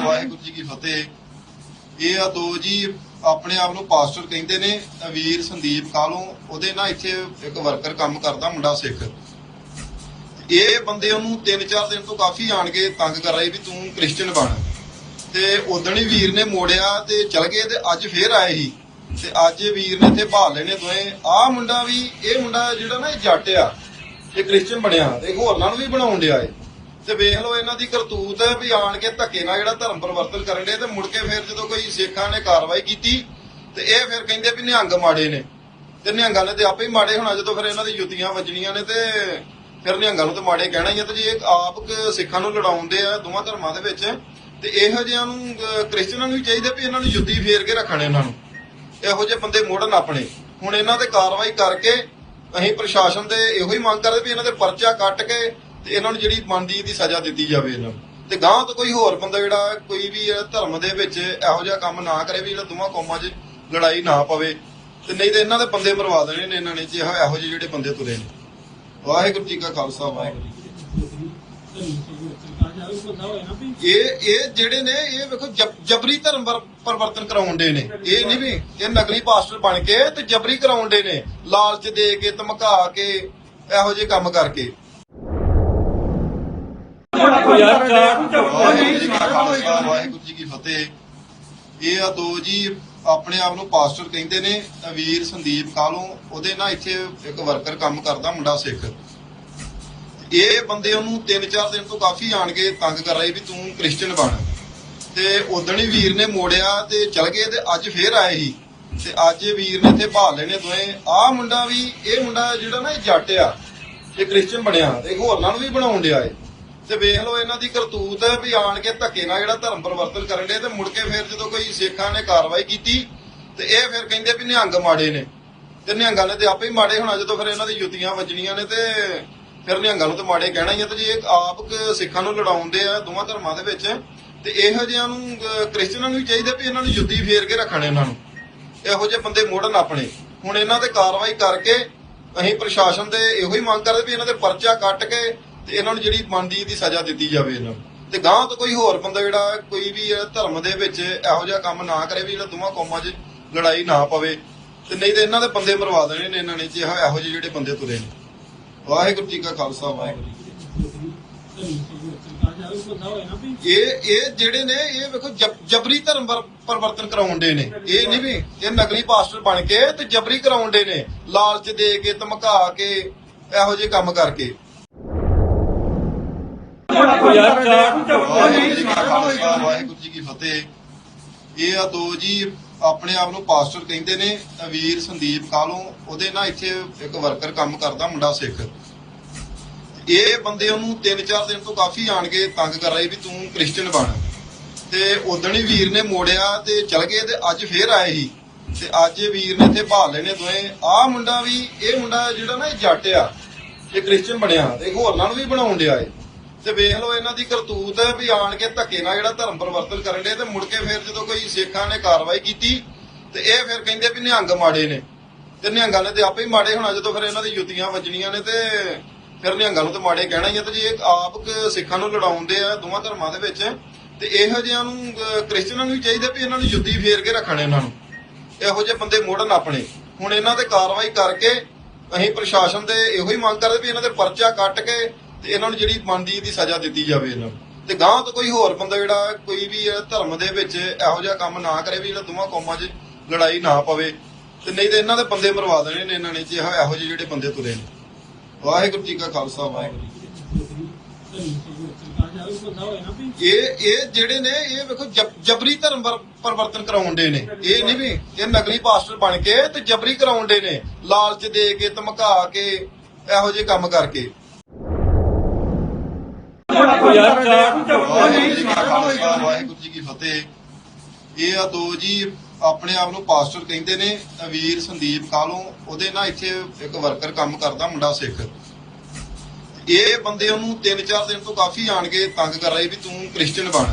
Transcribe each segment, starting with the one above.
ਵਾਹਿਗੁਰੂ ਜੀ ਕੀ ਫਤਿਹ। ਇਹ ਆ ਦੋ ਜੀ ਆਪਣੇ ਆਪ ਨੂੰ ਪਾਸਟਰ ਕਹਿੰਦੇ ਨੇ, ਵੀਰ ਸੰਦੀਪ ਕਾਲੋਂ ਉਹਦੇ ਨਾਲ ਇੱਥੇ ਇੱਕ ਵਰਕਰ ਕੰਮ ਕਰਦਾ ਮੁੰਡਾ ਸਿੱਖ। ਇਹ ਬੰਦੇ ਉਹਨੂੰ 3-4 ਦਿਨ ਤੋਂ ਕਾਫੀ ਆਣ ਕੇ ਤੰਗ ਕਰ ਰਹੇ ਵੀ ਤੂੰ ਕ੍ਰਿਸਚੀਅਨ ਬਣ। ਤੇ ਉਦਣ ਹੀ ਵੀਰ ਨੇ ਮੋੜਿਆ ਤੇ ਚਲ ਗਏ ਤੇ ਅੱਜ ਫੇਰ ਆਏ ਸੀ। ਤੇ ਅੱਜ ਵੀਰ ਨੇ ਇੱਥੇ ਭਾਲ ਲੈਣੇ ਦੋਏ ਆਹ ਮੁੰਡਾ ਵੀ, ਇਹ ਮੁੰਡਾ ਜਿਹੜਾ ਨਾ ਇਹ ਜੱਟ ਆ, ਇਹ ਕ੍ਰਿਸਚੀਅਨ ਬਣਿਆ। ਤੇ ਹੋਰਨਾਂ ਨੂੰ ਵੀ ਬਣਾਉਣ ਡਿਆ ਏ ਤੇ ਵੇਖ ਲਓ ਇਹਨਾਂ ਦੀ ਕਰਤੂਤ ਵੀ ਆਣ ਕੇ ਧੱਕੇ ਨਾਲ ਜਿਹੜਾ ਧਰਮ ਪਰਿਵਰਤਨ ਕਰਨ ਦੇ ਤੇ ਮੁੜ ਕੇ ਫਿਰ ਜਦੋਂ ਕੋਈ ਸੇਖਾਂ ਨੇ ਕਾਰਵਾਈ ਕੀਤੀ ਤੇ ਇਹ ਫਿਰ ਕਹਿੰਦੇ ਵੀ ਨਿਹੰਗ ਮਾੜੇ ਨੇ। ਤੇ ਨਿਹੰਗਾਂ ਨੇ ਤੇ ਆਪੇ ਹੀ ਮਾੜੇ ਹੋਣਾ ਜਦੋਂ ਫਿਰ ਇਹਨਾਂ ਦੀ ਜੁੱਤੀਆਂ ਵੱਜਣੀਆਂ ਨੇ ਤੇ ਫਿਰ ਨਿਹੰਗਾਂ ਨੂੰ ਤੇ ਮਾੜੇ ਕਹਿਣਾ ਹੀ ਆ ਤੇ ਜੇ ਆਪ ਸਿੱਖਾਂ ਨੂੰ ਲੜਾਉਂਦੇ ਆ ਦੋਵਾਂ ਧਰਮਾਂ ਦੇ ਵਿੱਚ ਤੇ ਇਹੋ ਜਿਹਿਆਂ ਨੂੰ ਕ੍ਰਿਸਚਨਾਂ ਨੂੰ ਵੀ ਚਾਹੀਦਾ ਵੀ ਇਹਨਾਂ ਨੂੰ ਜੁੱਤੀ ਫੇਰ ਕੇ ਰੱਖਣ ਇਹਨਾਂ ਨੂੰ। ਇਹੋ ਜਿਹੇ ਬੰਦੇ ਮੋੜਨ ਆਪਣੇ। ਹੁਣ ਇਹਨਾਂ ਤੇ ਕਾਰਵਾਈ ਕਰਕੇ ਅਸੀਂ ਪ੍ਰਸ਼ਾਸਨ ਦੇ ਇਹੋ ਹੀ ਮੰਗ ਕਰਦੇ ਵੀ ਇਹਨਾਂ ਦੇ ਪਰਚਾ ਕੱਟ ਕੇ ਤੇ ਇਹਨਾਂ ਨੂੰ ਜਿਹੜੀ ਬਣਦੀ ਦੀ ਸਜ਼ਾ ਦਿੱਤੀ ਜਾਵੇ ਇਹਨਾਂ ਨੂੰ। ਤੇ ਗਾਂ ਤੋਂ ਕੋਈ ਹੋਰ ਬੰਦਾ ਜਿਹੜਾ ਕੋਈ ਵੀ ਇਹ ਧਰਮ ਦੇ ਵਿੱਚ ਇਹੋ ਜਿਹਾ ਕੰਮ ਨਾ ਕਰੇ ਵੀ ਜਿਹੜਾ ਦੋਵਾਂ ਕੌਮਾਂ 'ਚ ਲੜਾਈ ਨਾ ਪਵੇ, ਤੇ ਨਹੀਂ ਤੇ ਇਹਨਾਂ ਦੇ ਬੰਦੇ ਮਰਵਾ ਦੇਣੇ ਨੇ ਇਹਨਾਂ ਨੇ ਜੇ ਇਹੋ ਜਿਹੇ ਜਿਹੜੇ ਬੰਦੇ ਤੁਰੇ ਨੇ। ਵਾਹਿਗੁਰੂ ਜੀ ਕਾ ਖਾਲਸਾ, ਵਾਹਿਗੁਰੂ ਇਹ ਇਹ ਜਿਹੜੇ ਨੇ, ਇਹ ਵੇਖੋ ਜਬਰੀ ਧਰਮ ਪਰ- ਪਰਿਵਰਤਨ ਕਰਾਉਂਦੇ ਨੇ। ਇਹ ਨਹੀਂ ਵੀ, ਇਹ ਨਕਲੀ ਪਾਸਟਰ ਬਣ ਕੇ ਤੇ ਜਬਰੀ ਕਰਾਉਂਦੇ ਨੇ। ਲਾਲਚ ਦੇ ਕੇ, ਧਮਕਾ ਕੇ, ਇਹੋ ਜਿਹੇ ਕੰਮ ਕਰਕੇ। ਵਾਹਿਗੁਰੂ ਜੀ ਕਾ ਖਾਲਸਾ ਵਾਹਿਗੁਰੂ ਜੀ ਕੀ ਫਤਿਹ। ਇਹ ਆ ਦੋ ਜੀ ਆਪਣੇ ਆਪ ਨੂੰ ਪਾਸਟਰ ਕਹਿੰਦੇ ਨੇ ਵੀਰ ਸੰਦੀਪ ਕਾਲੋਂ ਉਹਦੇ ਨਾਲ ਇੱਥੇ ਇੱਕ ਵਰਕਰ ਕੰਮ ਕਰਦਾ ਮੁੰਡਾ ਸਿੱਖ। ਇਹ ਬੰਦੇ ਉਹਨੂੰ 3-4 ਦਿਨ ਤੋਂ ਕਾਫੀ ਆਣ ਕੇ ਤੰਗ ਕਰ ਰਹੇ ਵੀ ਤੂੰ ਕ੍ਰਿਸਚੀਅਨ ਬਣ। ਤੇ ਉਦਣ ਹੀ ਵੀਰ ਨੇ ਮੋੜਿਆ ਤੇ ਚਲ ਗਏ ਤੇ ਅੱਜ ਫੇਰ ਆਏ ਸੀ। ਤੇ ਅੱਜ ਵੀਰ ਨੇ ਇੱਥੇ ਭਾਲ ਲੈਣੇ ਦੋਏ ਆਹ ਮੁੰਡਾ ਵੀ ਇਹ ਮੁੰਡਾ ਜਿਹੜਾ ਨਾ ਇਹ ਜੱਟ ਆ ਇਹ ਕ੍ਰਿਸਚੀਅਨ ਬਣਿਆ। ਤੇ ਹੋਰਨਾਂ ਨੂੰ ਵੀ ਬਣਾਉਣ ਡਿਆ ਏ ਤੇ ਵੇਖ ਲਓ ਇਹਨਾਂ ਦੀ ਕਰਤੂਤ ਵੀ ਆਣ ਕੇ ਧੱਕੇ ਨਾਲ ਜਿਹੜਾ ਧਰਮ ਪਰਿਵਰਤਨ ਕਰਨ ਦੇ ਤੇ ਮੁੜ ਕੇ ਫਿਰ ਜਦੋਂ ਕੋਈ ਸੇਖਾਂ ਨੇ ਕਾਰਵਾਈ ਕੀਤੀ ਤੇ ਇਹ ਫਿਰ ਕਹਿੰਦੇ ਵੀ ਨਿਹੰਗ ਮਾੜੇ ਨੇ। ਤੇ ਨਿਹੰਗਾਂ ਨੇ ਤੇ ਆਪੇ ਹੀ ਮਾੜੇ ਹੋਣਾ ਜਦੋਂ ਫਿਰ ਇਹਨਾਂ ਦੀ ਜੁੱਤੀਆਂ ਵੱਜਣੀਆਂ ਨੇ ਤੇ ਫਿਰ ਨਿਹੰਗਾਂ ਨੂੰ ਤੇ ਮਾੜੇ ਕਹਿਣਾ ਹੀ ਆ ਤੇ ਜੇ ਆਪ ਸਿੱਖਾਂ ਨੂੰ ਲੜਾਉਂਦੇ ਆ ਦੋਵਾਂ ਧਰਮਾਂ ਦੇ ਵਿੱਚ ਤੇ ਇਹੋ ਜਿਹਿਆਂ ਨੂੰ ਕ੍ਰਿਸਚਨਾਂ ਨੂੰ ਵੀ ਚਾਹੀਦਾ ਵੀ ਇਹਨਾਂ ਨੂੰ ਜੁੱਤੀ ਫੇਰ ਕੇ ਰੱਖਣ ਇਹਨਾਂ ਨੂੰ। ਇਹੋ ਜਿਹੇ ਬੰਦੇ ਮੋੜਨ ਆਪਣੇ। ਹੁਣ ਇਹਨਾਂ ਤੇ ਕਾਰਵਾਈ ਕਰਕੇ ਅਸੀਂ ਪ੍ਰਸ਼ਾਸਨ ਦੇ ਇਹੋ ਹੀ ਮੰਗ ਕਰਦੇ ਵੀ ਇਹਨਾਂ ਦੇ ਪਰਚਾ ਕੱਟ ਕੇ ਤੇ ਇਹਨਾਂ ਨੂੰ ਜਿਹੜੀ ਬਣਦੀ ਦੀ ਸਜ਼ਾ ਦਿੱਤੀ ਜਾਵੇ ਇਹਨਾਂ ਨੂੰ। ਤੇ ਗਾਂ ਤੋਂ ਕੋਈ ਹੋਰ ਬੰਦਾ ਜਿਹੜਾ ਕੋਈ ਵੀ ਧਰਮ ਦੇ ਵਿੱਚ ਇਹੋ ਜਿਹਾ ਕੰਮ ਨਾ ਕਰੇ ਵੀ ਜਿਹੜਾ ਦੋਵਾਂ ਕੌਮਾਂ 'ਚ ਲੜਾਈ ਨਾ ਪਵੇ, ਤੇ ਨਹੀਂ ਤੇ ਇਹਨਾਂ ਦੇ ਬੰਦੇ ਮਰਵਾ ਦੇਣੇ ਨੇ ਇਹਨਾਂ ਨੇ ਜੇ ਇਹੋ ਜਿਹੇ ਜਿਹੜੇ ਬੰਦੇ ਤੁਰੇ ਨੇ। ਵਾਹਿਗੁਰੂ ਜੀ ਕਾ ਖਾਲਸਾ, ਵਾਹਿਗੁਰੂ ਇਹ ਇਹ ਜਿਹੜੇ ਨੇ, ਇਹ ਵੇਖੋ ਜਬਰੀ ਧਰਮ ਪਰ- ਪਰਿਵਰਤਨ ਕਰਾਉਂਦੇ ਨੇ। ਇਹ ਨਹੀਂ ਵੀ, ਇਹ ਨਕਲੀ ਪਾਸਟਰ ਬਣ ਕੇ ਤੇ ਜਬਰੀ ਕਰਾਉਂਦੇ ਨੇ। ਲਾਲਚ ਦੇ ਕੇ, ਧਮਕਾ ਕੇ, ਇਹੋ ਜਿਹੇ ਕੰਮ ਕਰਕੇ। ਯਾਰ ਵਾਹਿਗੁਰੂ ਜੀ ਕਾ ਖਾਲਸਾ ਵਾਹਿਗੁਰੂ ਜੀ ਕੀ ਫਤਿਹ। ਇਹ ਆ ਦੋ ਜੀ ਆਪਣੇ ਆਪ ਨੂੰ ਪਾਸਟਰ ਕਹਿੰਦੇ ਨੇ ਵੀਰ ਸੰਦੀਪ ਕਾਲੋਂ ਉਹਦੇ ਨਾਲ ਇੱਥੇ ਇੱਕ ਵਰਕਰ ਕੰਮ ਕਰਦਾ ਮੁੰਡਾ ਸਿੱਖ। ਇਹ ਬੰਦੇ ਉਹਨੂੰ 3-4 ਦਿਨ ਤੋਂ ਕਾਫੀ ਆਣ ਕੇ ਤੰਗ ਕਰ ਰਹੇ ਵੀ ਤੂੰ ਕ੍ਰਿਸਚੀਅਨ ਬਣ। ਤੇ ਉਦਣ ਹੀ ਵੀਰ ਨੇ ਮੋੜਿਆ ਤੇ ਚਲ ਗਏ ਤੇ ਅੱਜ ਫੇਰ ਆਏ ਸੀ। ਤੇ ਅੱਜ ਵੀਰ ਨੇ ਇੱਥੇ ਭਾਲ ਲੈਣੇ ਦੋਏ ਆਹ ਮੁੰਡਾ ਵੀ ਇਹ ਮੁੰਡਾ ਜਿਹੜਾ ਨਾ ਇਹ ਜੱਟ ਆ ਇਹ ਕ੍ਰਿਸਚੀਅਨ ਬਣਿਆ। ਤੇ ਹੋਰਨਾਂ ਨੂੰ ਵੀ ਬਣਾਉਣ ਡਿਆ ਏ। ਤੇ ਵੇਖ ਲਓ ਇਹਨਾਂ ਦੀ ਕਰਤੂਤ ਵੀ ਆਣ ਕੇ ਧੱਕੇ ਨਾਲ ਜਿਹੜਾ ਧਰਮ ਪਰਿਵਰਤਨ ਕਰਨ ਦੇ ਤੇ ਮੁੜ ਕੇ ਫਿਰ ਜਦੋਂ ਕੋਈ ਸੇਖਾਂ ਨੇ ਕਾਰਵਾਈ ਕੀਤੀ ਤੇ ਇਹ ਫਿਰ ਕਹਿੰਦੇ ਵੀ ਨਿਹੰਗ ਮਾੜੇ ਨੇ। ਤੇ ਨਿਹੰਗਾਂ ਨੇ ਤੇ ਆਪੇ ਹੀ ਮਾੜੇ ਹੋਣਾ ਜਦੋਂ ਫਿਰ ਇਹਨਾਂ ਦੀ ਜੁੱਤੀਆਂ ਵੱਜਣੀਆਂ ਨੇ ਤੇ ਫਿਰ ਨਿਹੰਗਾਂ ਨੂੰ ਤੇ ਮਾੜੇ ਕਹਿਣਾ ਹੀ ਆ ਤੇ ਜੇ ਆਪ ਸਿੱਖਾਂ ਨੂੰ ਲੜਾਉਂਦੇ ਆ ਦੋਵਾਂ ਧਰਮਾਂ ਦੇ ਵਿੱਚ ਤੇ ਇਹੋ ਜਿਹਿਆਂ ਨੂੰ ਕ੍ਰਿਸਚਨਾਂ ਨੂੰ ਵੀ ਚਾਹੀਦਾ ਵੀ ਇਹਨਾਂ ਨੂੰ ਜੁੱਤੀ ਫੇਰ ਕੇ ਰੱਖਣ ਇਹਨਾਂ ਨੂੰ। ਇਹੋ ਜਿਹੇ ਬੰਦੇ ਮੋੜਨ ਆਪਣੇ। ਹੁਣ ਇਹਨਾਂ ਤੇ ਕਾਰਵਾਈ ਕਰਕੇ ਅਸੀਂ ਪ੍ਰਸ਼ਾਸਨ ਦੇ ਇਹੋ ਹੀ ਮੰਗ ਕਰਦੇ ਵੀ ਇਹਨਾਂ ਦੇ ਪਰਚਾ ਕੱਟ ਕੇ ਤੇ ਇਹਨਾਂ ਨੂੰ ਜਿਹੜੀ ਬਣਦੀ ਦੀ ਸਜ਼ਾ ਦਿੱਤੀ ਜਾਵੇ ਇਹਨਾਂ ਤੇ ਗਾਂ ਤੋਂ ਕੋਈ ਹੋਰ ਬੰਦਾ ਜਿਹੜਾ ਕੋਈ ਵੀ ਧਰਮ ਦੇ ਵਿੱਚ ਇਹੋ ਜਿਹਾ ਕੰਮ ਨਾ ਕਰੇ ਵੀ ਜਿਹੜਾ ਦੋਵਾਂ ਕੌਮਾਂ 'ਚ ਲੜਾਈ ਨਾ ਪਵੇ, ਤੇ ਨਹੀਂ ਤੇ ਇਹਨਾਂ ਦੇ ਬੰਦੇ ਮਰਵਾ ਦੇਣੇ ਨੇ ਇਹਨਾਂ ਨੇ ਜੇ ਇਹੋ ਜਿਹੇ ਜਿਹੜੇ ਬੰਦੇ ਤੁਰੇ ਨੇ। ਵਾਹਿਗੁਰੂ ਜੀ ਕਾ ਖਾਲਸਾ, ਵਾਹਿਗੁਰੂ ਇਹ ਇਹ ਜਿਹੜੇ ਨੇ, ਇਹ ਵੇਖੋ ਜਬਰੀ ਧਰਮ ਪਰ- ਪਰਿਵਰਤਨ ਕਰਾਉਂਦੇ ਨੇ। ਇਹ ਨਹੀਂ ਵੀ ਇਹ ਨਕਲੀ ਪਾਸਟਰ ਬਣ ਕੇ ਤੇ ਜਬਰੀ ਕਰਾਉਂਦੇ ਨੇ। ਲਾਲਚ ਦੇ ਕੇ, ਧਮਕਾ ਕੇ, ਇਹੋ ਜਿਹੇ ਕੰਮ ਕਰਕੇ। ਵਾਹਿਗੁਰੂ ਜੀ ਕਾ ਖਾਲਸਾ ਵਾਹਿਗੁਰੂ ਜੀ ਕੀ ਫਤਿਹ। ਇਹ ਆ ਦੋ ਜੀ ਆਪਣੇ ਆਪ ਨੂੰ ਪਾਸਟਰ ਕਹਿੰਦੇ ਨੇ ਵੀਰ ਸੰਦੀਪ ਕਾਲੋਂ ਉਹਦੇ ਨਾਲ ਇੱਥੇ ਇੱਕ ਵਰਕਰ ਕੰਮ ਕਰਦਾ ਮੁੰਡਾ ਸਿੱਖ। ਇਹ ਬੰਦੇ ਉਹਨੂੰ 3-4 ਦਿਨ ਤੋਂ ਕਾਫੀ ਆਣ ਕੇ ਤੰਗ ਕਰ ਰਹੇ ਵੀ ਤੂੰ ਕ੍ਰਿਸਚੀਅਨ ਬਣ।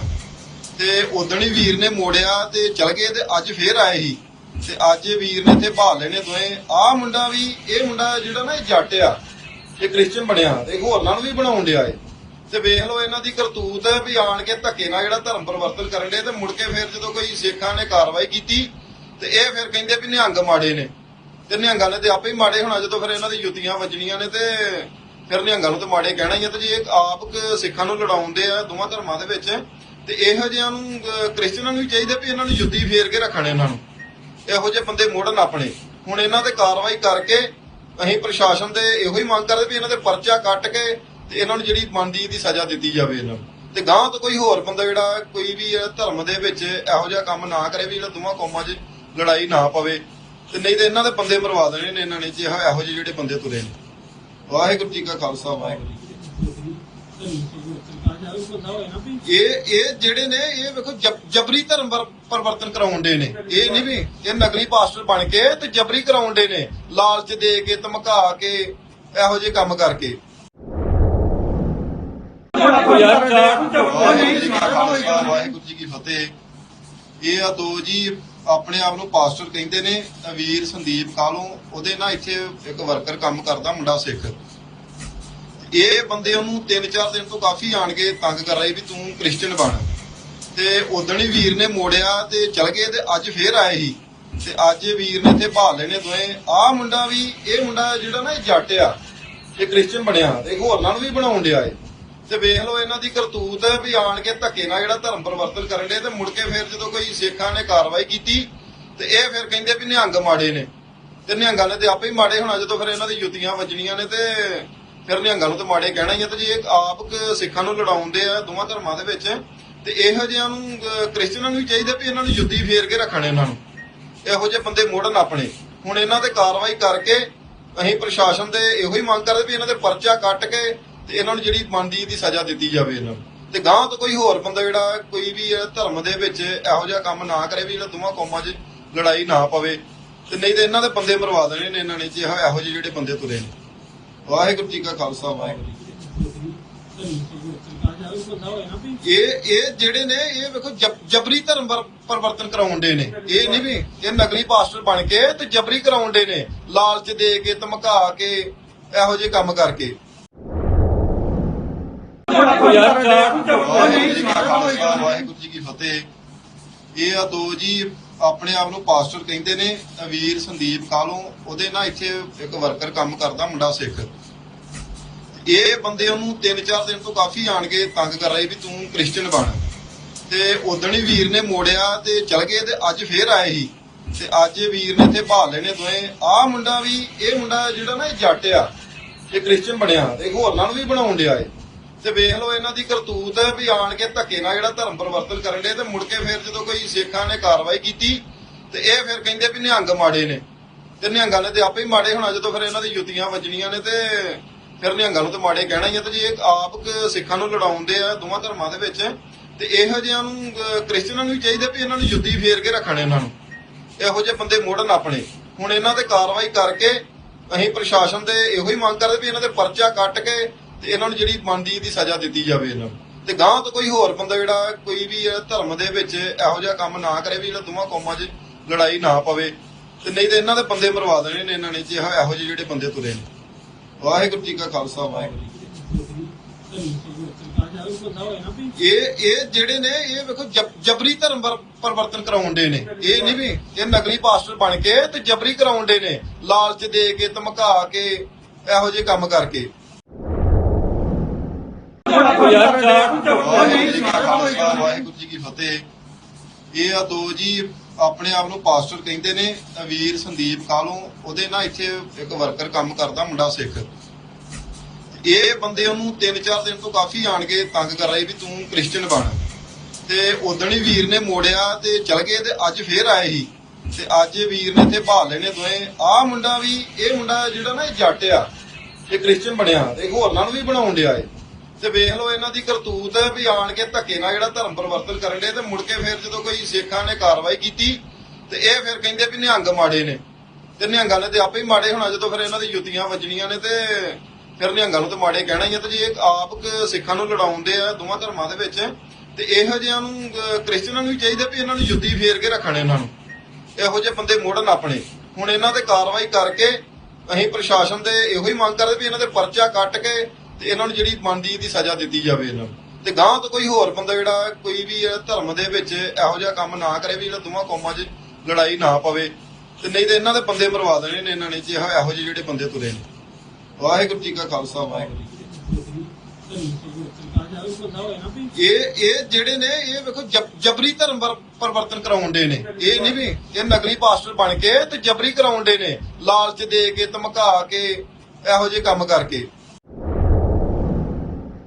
ਤੇ ਉਦਣ ਹੀ ਵੀਰ ਨੇ ਮੋੜਿਆ ਤੇ ਚਲ ਗਏ ਤੇ ਅੱਜ ਫੇਰ ਆਏ ਸੀ। ਤੇ ਅੱਜ ਵੀਰ ਨੇ ਇੱਥੇ ਭਾਲ ਲੈਣੇ ਦੋਏ ਆਹ ਮੁੰਡਾ ਵੀ ਇਹ ਮੁੰਡਾ ਜਿਹੜਾ ਨਾ ਇਹ ਜੱਟ ਆ ਇਹ ਕ੍ਰਿਸਚੀਅਨ ਬਣਿਆ। ਤੇ ਹੋਰਨਾਂ ਨੂੰ ਵੀ ਬਣਾਉਣ ਡਿਆ ਏ। ਤੇ ਵੇਖ ਲਓ ਇਹਨਾਂ ਦੀ ਕਰਤੂਤ ਵੀ ਆਣ ਕੇ ਧੱਕੇ ਨਾਲ ਜਿਹੜਾ ਧਰਮ ਪਰਿਵਰਤਨ ਕਰਨ ਦੇ ਤੇ ਮੁੜ ਕੇ ਫਿਰ ਜਦੋਂ ਕੋਈ ਸਿੱਖਾਂ ਨੇ ਕਾਰਵਾਈ ਕੀਤੀ ਤੇ ਇਹ ਫਿਰ ਕਹਿੰਦੇ ਵੀ ਨਿਹੰਗ ਮਾੜੇ ਨੇ। ਤੇ ਨਿਹੰਗਾਂ ਨੇ ਤੇ ਆਪੇ ਹੀ ਮਾੜੇ ਹੋਣਾ ਜਦੋਂ ਫਿਰ ਇਹਨਾਂ ਦੀ ਜੁੱਤੀਆਂ ਵੱਜਣੀਆਂ ਨੇ ਤੇ ਫਿਰ ਨਿਹੰਗਾਂ ਨੂੰ ਤੇ ਮਾੜੇ ਕਹਿਣਾ ਹੀ ਆ ਤੇ ਜੇ ਆਪ ਸਿੱਖਾਂ ਨੂੰ ਲੜਾਉਂਦੇ ਆ ਦੋਵਾਂ ਧਰਮਾਂ ਦੇ ਵਿੱਚ ਤੇ ਇਹੋ ਜਿਹਿਆਂ ਨੂੰ ਕ੍ਰਿਸਚਨਾਂ ਨੂੰ ਵੀ ਚਾਹੀਦਾ ਵੀ ਇਹਨਾਂ ਨੂੰ ਜੁੱਤੀ ਫੇਰ ਕੇ ਰੱਖਣ ਇਹਨਾਂ ਨੂੰ। ਇਹੋ ਜਿਹੇ ਬੰਦੇ ਮੋੜਨ ਆਪਣੇ। ਹੁਣ ਇਹਨਾਂ ਤੇ ਕਾਰਵਾਈ ਕਰਕੇ ਅਸੀਂ ਪ੍ਰਸ਼ਾਸਨ ਦੇ ਇਹੋ ਹੀ ਮੰਗ ਕਰਦੇ ਵੀ ਇਹਨਾਂ ਦੇ ਪਰਚਾ ਕੱਟ ਕੇ ਤੇ ਇਹਨਾਂ ਨੂੰ ਜਿਹੜੀ ਬਣਦੀ ਦੀ ਸਜ਼ਾ ਦਿੱਤੀ ਜਾਵੇ ਇਹਨਾਂ ਨੂੰ। ਤੇ ਗਾਂ ਤੋਂ ਕੋਈ ਹੋਰ ਬੰਦਾ ਜਿਹੜਾ ਕੋਈ ਵੀ ਧਰਮ ਦੇ ਵਿੱਚ ਇਹੋ ਜਿਹਾ ਕੰਮ ਨਾ ਕਰੇ ਵੀ ਜਿਹੜਾ ਦੋਵਾਂ ਕੌਮਾਂ 'ਚ ਲੜਾਈ ਨਾ ਪਵੇ। ਤੇ ਨਹੀਂ ਤੇ ਇਹਨਾਂ ਦੇ ਬੰਦੇ ਮਰਵਾ ਦੇਣੇ ਨੇ ਇਹਨਾਂ ਨੇ ਜੇ ਇਹੋ ਜਿਹੇ ਜਿਹੜੇ ਬੰਦੇ ਤੁਰੇ ਨੇ। ਵਾਹਿਗੁਰੂ ਜੀ ਕਾ ਖਾਲਸਾ, ਵਾਹਿਗੁਰੂ ਇਹ ਇਹ ਜਿਹੜੇ ਨੇ, ਇਹ ਵੇਖੋ ਜਬਰੀ ਧਰਮ ਪਰ- ਪਰਿਵਰਤਨ ਕਰਾਉਂਦੇ ਨੇ। ਇਹ ਨਹੀਂ ਵੀ, ਇਹ ਨਕਲੀ ਪਾਸਟਰ ਬਣ ਕੇ ਤੇ ਜਬਰੀ ਕਰਾਉਂਦੇ ਨੇ। ਲਾਲਚ ਦੇ ਕੇ, ਧਮਕਾ ਕੇ, ਇਹੋ ਜਿਹੇ ਕੰਮ ਕਰਕੇ। ਯਾਰ ਵਾਹਿਗੁਰੂ ਜੀ ਕਾ ਫਤਿਹ। ਇਹ ਆ ਦੋ ਜੀ ਆਪਣੇ ਆਪ ਨੂੰ ਪਾਸਟਰ ਕਹਿੰਦੇ ਨੇ ਵੀਰ ਸੰਦੀਪ ਕਾਲੋਂ ਉਹਦੇ ਨਾਲ ਇੱਥੇ ਇੱਕ ਵਰਕਰ ਕੰਮ ਕਰਦਾ ਮੁੰਡਾ ਸਿੱਖ। ਇਹ ਬੰਦੇ ਉਹਨੂੰ 3-4 ਦਿਨ ਤੋਂ ਕਾਫੀ ਆਣ ਕੇ ਤੰਗ ਕਰ ਰਹੇ ਵੀ ਤੂੰ ਕ੍ਰਿਸਚੀਅਨ ਬਣ। ਤੇ ਉਦਣ ਹੀ ਵੀਰ ਨੇ ਮੋੜਿਆ ਤੇ ਚਲ ਗਏ ਤੇ ਅੱਜ ਫੇਰ ਆਏ ਸੀ। ਤੇ ਅੱਜ ਵੀਰ ਨੇ ਇੱਥੇ ਭਾਲ ਲੈਣੇ ਦੋਏ ਆਹ ਮੁੰਡਾ ਵੀ ਇਹ ਮੁੰਡਾ ਜਿਹੜਾ ਨਾ ਇਹ ਜੱਟ ਆ ਇਹ ਕ੍ਰਿਸਚੀਅਨ ਬਣਿਆ। ਤੇ ਹੋਰਨਾਂ ਨੂੰ ਵੀ ਬਣਾਉਣ ਡਿਆ ਏ। ਤੇ ਵੇਖ ਲਓ ਇਹਨਾਂ ਦੀ ਕਰਤੂਤ ਵੀ ਆਣ ਕੇ ਧੱਕੇ ਨਾਲ ਜਿਹੜਾ ਧਰਮ ਪਰਿਵਰਤਨ ਕਰਨ ਦੇ ਤੇ ਮੁੜ ਕੇ ਫਿਰ ਜਦੋਂ ਕੋਈ ਸਿੱਖਾਂ ਨੇ ਕਾਰਵਾਈ ਕੀਤੀ ਤੇ ਇਹ ਫਿਰ ਕਹਿੰਦੇ ਵੀ ਨਿਹੰਗ ਮਾੜੇ ਨੇ। ਤੇ ਨਿਹੰਗਾਂ ਨੇ ਤੇ ਆਪੇ ਹੀ ਮਾੜੇ ਹੋਣਾ ਜਦੋਂ ਫਿਰ ਇਹਨਾਂ ਦੀ ਜੁੱਤੀਆਂ ਵੱਜਣੀਆਂ ਨੇ ਤੇ ਫਿਰ ਨਿਹੰਗਾਂ ਨੂੰ ਤੇ ਮਾੜੇ ਕਹਿਣਾ ਹੀ ਆ ਤੇ ਜੇ ਆਪ ਸਿੱਖਾਂ ਨੂੰ ਲੜਾਉਂਦੇ ਆ ਦੋਵਾਂ ਧਰਮਾਂ ਦੇ ਵਿੱਚ ਤੇ ਇਹੋ ਜਿਹਿਆਂ ਨੂੰ ਕ੍ਰਿਸਚਨਾਂ ਨੂੰ ਵੀ ਚਾਹੀਦਾ ਵੀ ਇਹਨਾਂ ਨੂੰ ਜੁੱਤੀ ਫੇਰ ਕੇ ਰੱਖਣ ਇਹਨਾਂ ਨੂੰ। ਇਹੋ ਜਿਹੇ ਬੰਦੇ ਮੋੜਨ ਆਪਣੇ। ਹੁਣ ਇਹਨਾਂ ਤੇ ਕਾਰਵਾਈ ਕਰਕੇ ਅਸੀਂ ਪ੍ਰਸ਼ਾਸਨ ਦੇ ਇਹੋ ਹੀ ਮੰਗ ਕਰਦੇ ਵੀ ਇਹਨਾਂ ਦੇ ਪਰਚਾ ਕੱਟ ਕੇ ਤੇ ਇਹਨਾਂ ਨੂੰ ਜਿਹੜੀ ਬਣਦੀ ਦੀ ਸਜ਼ਾ ਦਿੱਤੀ ਜਾਵੇ ਇਹਨਾਂ ਨੂੰ। ਤੇ ਗਾਂ ਤੋਂ ਕੋਈ ਹੋਰ ਬੰਦਾ ਜਿਹੜਾ ਕੋਈ ਵੀ ਧਰਮ ਦੇ ਵਿੱਚ ਇਹੋ ਜਿਹਾ ਕੰਮ ਨਾ ਕਰੇ ਵੀ ਜਿਹੜਾ ਦੋਵਾਂ ਕੌਮਾਂ 'ਚ ਲੜਾਈ ਨਾ ਪਵੇ। ਤੇ ਨਹੀਂ ਤੇ ਇਹਨਾਂ ਦੇ ਬੰਦੇ ਮਰਵਾ ਦੇਣੇ ਨੇ ਇਹਨਾਂ ਨੇ ਜੇ ਇਹੋ ਜਿਹੇ ਜਿਹੜੇ ਬੰਦੇ ਤੁਰੇ ਨੇ। ਵਾਹਿਗੁਰੂ ਜੀ ਕਾ ਖਾਲਸਾ, ਵਾਹਿਗੁਰੂ ਇਹ ਇਹ ਜਿਹੜੇ ਨੇ, ਇਹ ਵੇਖੋ ਜਬਰੀ ਧਰਮ ਪਰ- ਪਰਿਵਰਤਨ ਕਰਾਉਂਦੇ ਨੇ। ਇਹ ਨਹੀਂ ਵੀ, ਇਹ ਨਕਲੀ ਪਾਸਟਰ ਬਣ ਕੇ ਤੇ ਜਬਰੀ ਕਰਾਉਂਦੇ ਨੇ। ਲਾਲਚ ਦੇ ਕੇ, ਧਮਕਾ ਕੇ, ਇਹੋ ਜਿਹੇ ਕੰਮ ਕਰਕੇ। ਵਾਹਿਗੁਰੂ ਜੀ ਕਾ ਜੀ ਕੀ ਫਤਿਹ। ਇਹ ਆ ਦੋ ਜੀ ਆਪਣੇ ਆਪ ਨੂੰ ਪਾਸਟਰ ਕਹਿੰਦੇ ਨੇ ਵੀਰ ਸੰਦੀਪ ਕਾਲੋਂ ਉਹਦੇ ਨਾਲ ਇੱਥੇ ਇੱਕ ਵਰਕਰ ਕੰਮ ਕਰਦਾ ਮੁੰਡਾ ਸਿੱਖ। ਇਹ ਬੰਦੇ ਉਹਨੂੰ 3-4 ਦਿਨ ਤੋਂ ਕਾਫੀ ਆਣ ਕੇ ਤੰਗ ਕਰ ਰਹੇ ਵੀ ਤੂੰ ਕ੍ਰਿਸਚੀਅਨ ਬਣ। ਤੇ ਉਦਣ ਹੀ ਵੀਰ ਨੇ ਮੋੜਿਆ ਤੇ ਚਲ ਗਏ ਤੇ ਅੱਜ ਫੇਰ ਆਏ ਸੀ। ਤੇ ਅੱਜ ਵੀਰ ਨੇ ਇੱਥੇ ਭਾਲ ਲੈਣੇ ਦੋਏ ਆਹ ਮੁੰਡਾ ਵੀ ਇਹ ਮੁੰਡਾ ਜਿਹੜਾ ਨਾ ਇਹ ਜੱਟ ਆ ਇਹ ਕ੍ਰਿਸਚੀਅਨ ਬਣਿਆ। ਤੇ ਹੋਰਨਾਂ ਨੂੰ ਵੀ ਬਣਾਉਣ ਡਿਆ ਏ। ਤੇ ਵੇਖ ਲਓ ਇਹਨਾਂ ਦੀ ਕਰਤੂਤ ਵੀ ਆਣ ਕੇ ਧੱਕੇ ਨਾਲ ਜਿਹੜਾ ਧਰਮ ਪਰਿਵਰਤਨ ਕਰਨ ਦੇ ਤੇ ਮੁੜ ਕੇ ਫਿਰ ਜਦੋਂ ਕੋਈ ਸਿੱਖਾਂ ਨੇ ਕਾਰਵਾਈ ਕੀਤੀ ਤੇ ਇਹ ਫਿਰ ਕਹਿੰਦੇ ਵੀ ਨਿਹੰਗ ਮਾੜੇ ਨੇ। ਤੇ ਨਿਹੰਗਾਂ ਨੇ ਤੇ ਆਪੇ ਹੀ ਮਾੜੇ ਹੋਣਾ ਜਦੋਂ ਫਿਰ ਇਹਨਾਂ ਦੀ ਜੁੱਤੀਆਂ ਵੱਜਣੀਆਂ ਨੇ ਤੇ ਫਿਰ ਨਿਹੰਗਾਂ ਨੂੰ ਤੇ ਮਾੜੇ ਕਹਿਣਾ ਹੀ ਆ ਤੇ ਜੇ ਆਪ ਸਿੱਖਾਂ ਨੂੰ ਲੜਾਉਂਦੇ ਆ ਦੋਵਾਂ ਧਰਮਾਂ ਦੇ ਵਿੱਚ ਤੇ ਇਹੋ ਜਿਹਿਆਂ ਨੂੰ ਕ੍ਰਿਸਚਨਾਂ ਨੂੰ ਚਾਹੀਦਾ ਵੀ ਇਹਨਾਂ ਨੂੰ ਜੁੱਤੀ ਫੇਰ ਕੇ ਰੱਖਣ ਇਹਨਾਂ ਨੂੰ। ਇਹੋ ਜਿਹੇ ਬੰਦੇ ਮੋੜਨ ਆਪਣੇ। ਹੁਣ ਇਹਨਾਂ ਤੇ ਕਾਰਵਾਈ ਕਰਕੇ ਅਸੀਂ ਪ੍ਰਸ਼ਾਸਨ ਦੇ ਇਹੋ ਹੀ ਮੰਗ ਕਰਦੇ ਵੀ ਇਹਨਾਂ ਦੇ ਪਰਚਾ ਕੱਟ ਕੇ ਤੇ ਇਹਨਾਂ ਨੂੰ ਜਿਹੜੀ ਬਣਦੀ ਦੀ ਸਜ਼ਾ ਦਿੱਤੀ ਜਾਵੇ ਇਹਨਾਂ ਨੂੰ। ਤੇ ਗਾਂ ਤੋਂ ਕੋਈ ਹੋਰ ਬੰਦਾ ਜਿਹੜਾ ਕੋਈ ਵੀ ਧਰਮ ਦੇ ਵਿੱਚ ਇਹੋ ਜਿਹਾ ਕੰਮ ਨਾ ਕਰੇ ਵੀ ਜਿਹੜਾ ਦੋਵਾਂ ਕੌਮਾਂ 'ਚ ਲੜਾਈ ਨਾ ਪਵੇ। ਤੇ ਨਹੀਂ ਤੇ ਇਹਨਾਂ ਦੇ ਬੰਦੇ ਮਰਵਾ ਦੇਣੇ ਨੇ ਇਹਨਾਂ ਨੇ ਜੇ ਇਹੋ ਜਿਹੇ ਜਿਹੜੇ ਬੰਦੇ ਤੁਰੇ ਨੇ। ਵਾਹਿਗੁਰੂ ਜੀ ਕਾ ਖਾਲਸਾ, ਵਾਹਿਗੁਰੂ ਇਹ ਇਹ ਜਿਹੜੇ ਨੇ, ਇਹ ਵੇਖੋ ਜਬਰੀ ਧਰਮ ਪਰ- ਪਰਿਵਰਤਨ ਕਰਾਉਂਦੇ ਨੇ। ਇਹ ਨਹੀਂ ਵੀ, ਇਹ ਨਕਲੀ ਪਾਸਟਰ ਬਣ ਕੇ ਤੇ ਜਬਰੀ ਕਰਾਉਂਦੇ ਨੇ। ਲਾਲਚ ਦੇ ਕੇ, ਧਮਕਾ ਕੇ, ਇਹੋ ਜਿਹੇ ਕੰਮ ਕਰਕੇ। ਵਾਹਿਗੁਰੂ ਜੀ ਕਾ ਖਾਲਸਾ ਵਾਹਿਗੁਰੂ ਜੀ ਕੀ ਫਤਿਹ। ਇਹ ਆ ਦੋ ਜੀ ਆਪਣੇ ਆਪ ਨੂੰ ਪਾਸਟਰ ਕਹਿੰਦੇ ਨੇ ਵੀਰ ਸੰਦੀਪ ਕਾਲੋਂ ਉਹਦੇ ਨਾਲ ਇੱਥੇ ਇੱਕ ਵਰਕਰ ਕੰਮ ਕਰਦਾ ਮੁੰਡਾ ਸਿੱਖ। ਇਹ ਬੰਦੇ ਉਹਨੂੰ 3-4 ਦਿਨ ਤੋਂ ਕਾਫੀ ਆਣ ਕੇ ਤੰਗ ਕਰ ਰਹੇ ਵੀ ਤੂੰ ਕ੍ਰਿਸਚੀਅਨ ਬਣ। ਤੇ ਉਦਣ ਹੀ ਵੀਰ ਨੇ ਮੋੜਿਆ ਤੇ ਚਲ ਗਏ ਤੇ ਅੱਜ ਫੇਰ ਆਏ ਸੀ। ਤੇ ਅੱਜ ਵੀਰ ਨੇ ਇੱਥੇ ਭਾਲ ਲੈਣੇ ਦੋਏ ਆਹ ਮੁੰਡਾ ਵੀ, ਇਹ ਮੁੰਡਾ ਜਿਹੜਾ ਨਾ ਇਹ ਜੱਟ ਆ, ਇਹ ਕ੍ਰਿਸਚੀਅਨ ਬਣਿਆ। ਤੇ ਹੋਰਨਾਂ ਨੂੰ ਵੀ ਬਣਾਉਣ ਡਿਆ ਏ। ਤੇ ਵੇਖ ਲਓ ਇਹਨਾਂ ਦੀ ਕਰਤੂਤ ਵੀ ਆਣ ਕੇ ਧੱਕੇ ਨਾਲ ਜਿਹੜਾ ਧਰਮ ਪਰਿਵਰਤਨ ਕਰਨ ਦੇ ਤੇ ਮੁੜ ਕੇ ਫਿਰ ਜਦੋਂ ਕੋਈ ਸਿੱਖਾਂ ਨੇ ਕਾਰਵਾਈ ਕੀਤੀ ਤੇ ਇਹ ਫਿਰ ਕਹਿੰਦੇ ਵੀ ਨਿਹੰਗ ਮਾੜੇ ਨੇ। ਤੇ ਨਿਹੰਗਾਂ ਨੇ ਤੇ ਆਪੇ ਹੀ ਮਾੜੇ ਹੋਣਾ ਜਦੋਂ ਫਿਰ ਇਹਨਾਂ ਦੀ ਜੁੱਤੀਆਂ ਵੱਜਣੀਆਂ ਨੇ ਤੇ ਫਿਰ ਨਿਹੰਗਾਂ ਨੂੰ ਤੇ ਮਾੜੇ ਕਹਿਣਾ ਹੀ ਆ ਤੇ ਜੇ ਆਪ ਸਿੱਖਾਂ ਨੂੰ ਲੜਾਉਂਦੇ ਆ ਦੋਵਾਂ ਧਰਮਾਂ ਦੇ ਵਿੱਚ ਤੇ ਇਹੋ ਜਿਹਿਆਂ ਨੂੰ ਕ੍ਰਿਸਚਨਾਂ ਨੂੰ ਵੀ ਚਾਹੀਦਾ ਵੀ ਇਹਨਾਂ ਨੂੰ ਜੁੱਤੀ ਫੇਰ ਕੇ ਰੱਖਣ ਇਹਨਾਂ ਨੂੰ। ਇਹੋ ਜਿਹੇ ਬੰਦੇ ਮੋੜਨ ਆਪਣੇ। ਹੁਣ ਇਹਨਾਂ ਤੇ ਕਾਰਵਾਈ ਕਰਕੇ ਅਸੀਂ ਪ੍ਰਸ਼ਾਸਨ ਦੇ ਇਹੋ ਹੀ ਮੰਗ ਕਰਦੇ ਵੀ ਇਹਨਾਂ ਦੇ ਪਰਚਾ ਕੱਟ ਕੇ ਤੇ ਇਹਨਾਂ ਨੂੰ ਜਿਹੜੀ ਬਣਦੀ ਦੀ ਸਜ਼ਾ ਦਿੱਤੀ ਜਾਵੇ ਇਹਨਾਂ ਨੂੰ। ਤੇ ਗਾਂ ਤੋਂ ਕੋਈ ਹੋਰ ਬੰਦਾ ਜਿਹੜਾ ਕੋਈ ਵੀ ਧਰਮ ਦੇ ਵਿੱਚ ਇਹੋ ਜਿਹਾ ਕੰਮ ਨਾ ਕਰੇ ਵੀ ਜਿਹੜਾ ਦੋਵਾਂ ਕੌਮਾਂ 'ਚ ਲੜਾਈ ਨਾ ਪਵੇ, ਤੇ ਨਹੀਂ ਤੇ ਇਹਨਾਂ ਦੇ ਬੰਦੇ ਮਰਵਾ ਦੇਣੇ ਨੇ ਇਹਨਾਂ ਨੇ ਜੇ ਇਹੋ ਜਿਹੇ ਜਿਹੜੇ ਬੰਦੇ ਤੁਰੇ ਨੇ। ਵਾਹਿਗੁਰੂ ਜੀ ਕਾ ਖਾਲਸਾ, ਵਾਹਿਗੁਰੂ ਇਹ ਇਹ ਜਿਹੜੇ ਨੇ, ਇਹ ਵੇਖੋ ਜਬਰੀ ਧਰਮ ਵਰ- ਪਰਿਵਰਤਨ ਕਰਾਉਂਦੇ ਨੇ। ਇਹ ਨਹੀਂ ਵੀ ਇਹ ਨਕਲੀ ਪਾਸਟਰ ਬਣ ਕੇ ਤੇ ਜਬਰੀ ਕਰਾਉਂਦੇ ਨੇ। ਲਾਲਚ ਦੇ ਕੇ, ਧਮਕਾ ਕੇ, ਇਹੋ ਜਿਹੇ ਕੰਮ ਕਰਕੇ।